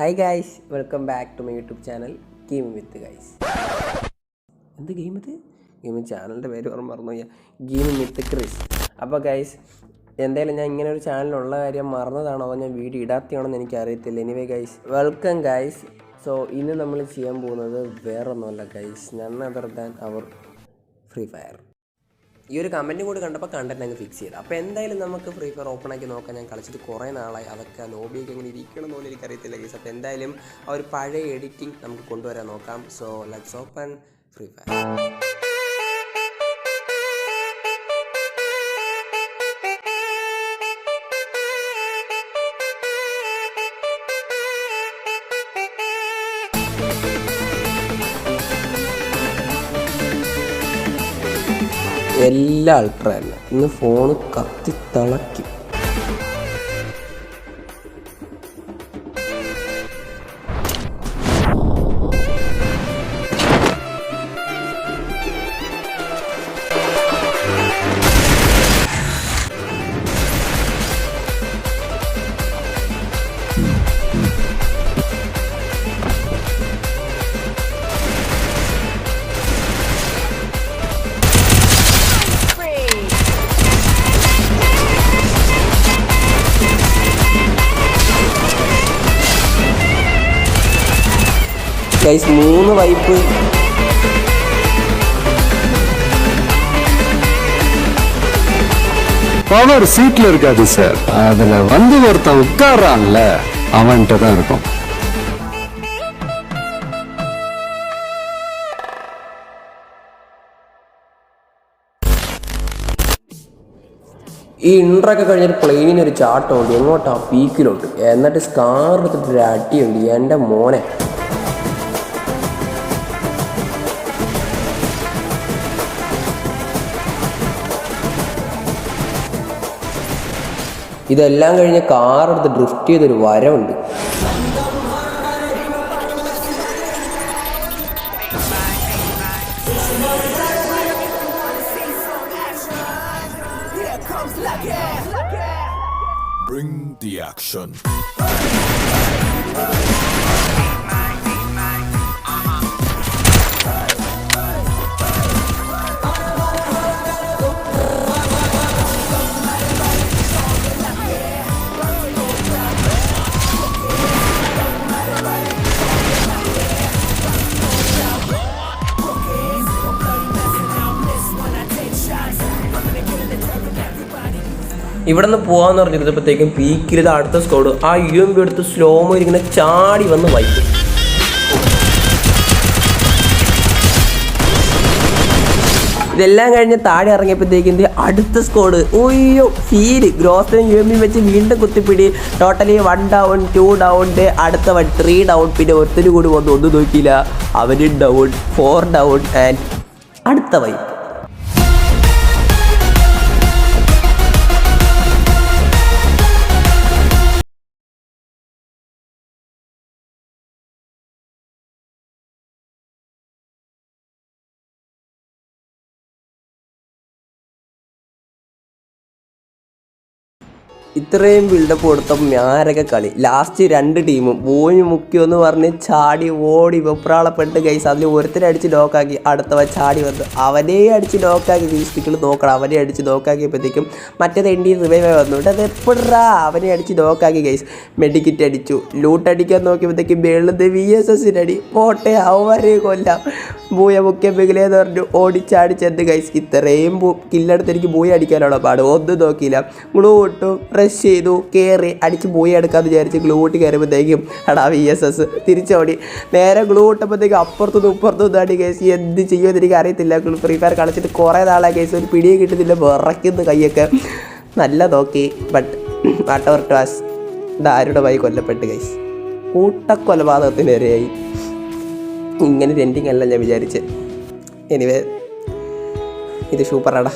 Hi guys welcome back to my YouTube channel game with guys എന്ത് game ഇത്? Game ചാനലിന്റെ പേര് ഓർമ്മ മറന്നു പോയ ഗെയിം വിത്ത് ക്രിസ് അപ്പോൾ ഗൈസ് എന്തായാലും ഞാൻ ഇങ്ങനെ ഒരു ചാനലുള്ള കാര്യം മറന്നതാണോ അതോ ഞാൻ വീഡിയോ ഇടാത്തതാണോ എന്ന് എനിക്ക് അറിയത്തില്ല anyway guys welcome guys so ഇന്ന് നമ്മൾ ചെയ്യാൻ പോകുന്നത് വേറൊന്നുമല്ല guys none other than our Free Fire ഈ ഒരു കമന്റും കൂടി കണ്ടപ്പോൾ കണ്ടന്റ് അങ്ങ് ഫിക്സ് ചെയ്ത്. അപ്പോൾ എന്തായാലും നമുക്ക് ഫ്രീ ഫയർ ഓപ്പൺ ആക്കി നോക്കാം. ഞാൻ കളിച്ചിട്ട് കുറേ നാളായി. അതൊക്കെ ലോബിയൊക്കെ എങ്ങനെ ഇരിക്കണം എന്ന് പോലും എനിക്കറിയത്തില്ല അപ്പോൾ എന്തായാലും ആ ഒരു പഴയ എഡിറ്റിംഗ് നമുക്ക് കൊണ്ടുവരാൻ നോക്കാം. So let's open free fire എല്ലാ അൾട്രയല്ല ഇന്ന് ഫോണ് കത്തി തിളയ്ക്കും ഗൈസ് മൂന്ന് വൈപ്പ് பவர் சீட்ல இருக்காது சார் அதுல வந்து ஒருத்தன் உட்கார்றான்ல அவன்கிட்ட தான் இருக்கும் ഈ ഇൻട്രൊക്കെ കഴിഞ്ഞൊരു പ്ലെയിനിന് ഒരു ചാട്ടമുണ്ട് എങ്ങോട്ടാ പീക്കിലുണ്ട് എന്നിട്ട് സ്കാർ എടുത്തിട്ട് ഒരു അടിയുണ്ട് എൻ്റെ മോനെ ഇതെല്ലാം കഴിഞ്ഞ് കാർ എടുത്ത് ഡ്രിഫ്റ്റ് ചെയ്തൊരു വരവുണ്ട് Bring the action. ഇവിടെ നിന്ന് പോകാന്ന് പറഞ്ഞിരുന്നപ്പോഴത്തേക്കും പീക്കിൽ അടുത്ത സ്കോഡ് ആ യു എം ബി എടുത്ത് സ്ലോമോ ഇരിക്കുന്ന ചാടി വന്ന് വൈകും. ഇതെല്ലാം കഴിഞ്ഞ് താഴെ ഇറങ്ങിയപ്പോഴത്തേക്കും അടുത്ത സ്കോഡ് ഓയ്യോ ഫീൽ ഗ്രോസിനും യു എം ബി വെച്ച് വീണ്ടും കുത്തിപ്പിടി. Totally one down two down അടുത്ത വൺ ത്രീ ഡൗൺ പിന്നെ ഒത്തിരി കൂടി വന്ന്. ഒന്നും നോക്കിയില്ല. അവന് ഡൗൺ ഫോർ ഡൗൺ ആൻഡ് അടുത്ത വൈപ്പ് ഇത്രയും ബിൽഡപ്പ് കൊടുത്തപ്പോൾ ഞാനൊക്കെ കളി. ലാസ്റ്റ് രണ്ട് ടീമും ബോയി മുക്കിയെന്ന് പറഞ്ഞ് ചാടി ഓടി വെപ്രാളപ്പെട്ട് കൈസ് അതിൽ ഒരുത്തനെ അടിച്ച് ലോക്കാക്കി അടുത്തവ ചാടി വന്ന് അവനെ അടിച്ച് ലോക്കാക്കി വീസ്റ്റിക്കിൾ നോക്കണം. അവനെ അടിച്ച് ലോക്കാക്കിയപ്പോഴത്തേക്കും മറ്റേത് എണ്ണി റിവൈവ് ആയി വന്നു. അത് എപ്പോഴാ അവനെ അടിച്ച് ലോക്കാക്കി കൈസ് മെഡിക്കിറ്റ് അടിച്ചു. ലൂട്ട് അടിക്കാൻ നോക്കിയപ്പോഴത്തേക്കും വെള്ളുന്നത് വി എസ് എസിനടി പോട്ടെ അവരെ കൊല്ലാം. ഭൂയ മുക്കിയ ബിഗിലേന്ന് പറഞ്ഞു. ഓടിച്ചാടി ചെന്ന് കൈസ് ഇത്രയും കില്ലെടുത്ത് എനിക്ക് ഭൂയ അടിക്കാനുള്ള പാട്. ഒന്നും നോക്കിയില്ല. ഗ്ലൂ ഇട്ടു റഷ് ചെയ്തു കയറി അടിച്ച് പോയി എടുക്കാമെന്ന് വിചാരിച്ച് ഗ്ലൂട്ട് കയറുമ്പോഴത്തേക്കും അടാ വി എസ് എസ് തിരിച്ചോടി നേരെ ഗ്ലൂ ഇട്ടപ്പോഴത്തേക്കും അപ്പുറത്തുനിന്ന് ഇപ്പുറത്തുനിന്ന് അടി കേസ് എന്ത് ചെയ്യുമെന്ന് എനിക്ക് അറിയത്തില്ല. ഫ്രീ ഫയർ കളിച്ചിട്ട് കുറേ നാളായ കേസ് ഒരു പിടിയെ കിട്ടുന്നില്ല വിറയ്ക്കുന്ന കൈയൊക്കെ. നല്ല നോക്കി ബട്ട് വാട്ട് അവർ ടാസ് ദാരുടെ വൈ കൊല്ലപ്പെട്ട് കൈസ് കൂട്ടക്കൊലപാതകത്തിന് വരെയായി ഇങ്ങനെ ഒരു എൻഡിങ് അല്ല ഞാൻ വിചാരിച്ച് എനിവേ ഇത് സൂപ്പറാടാ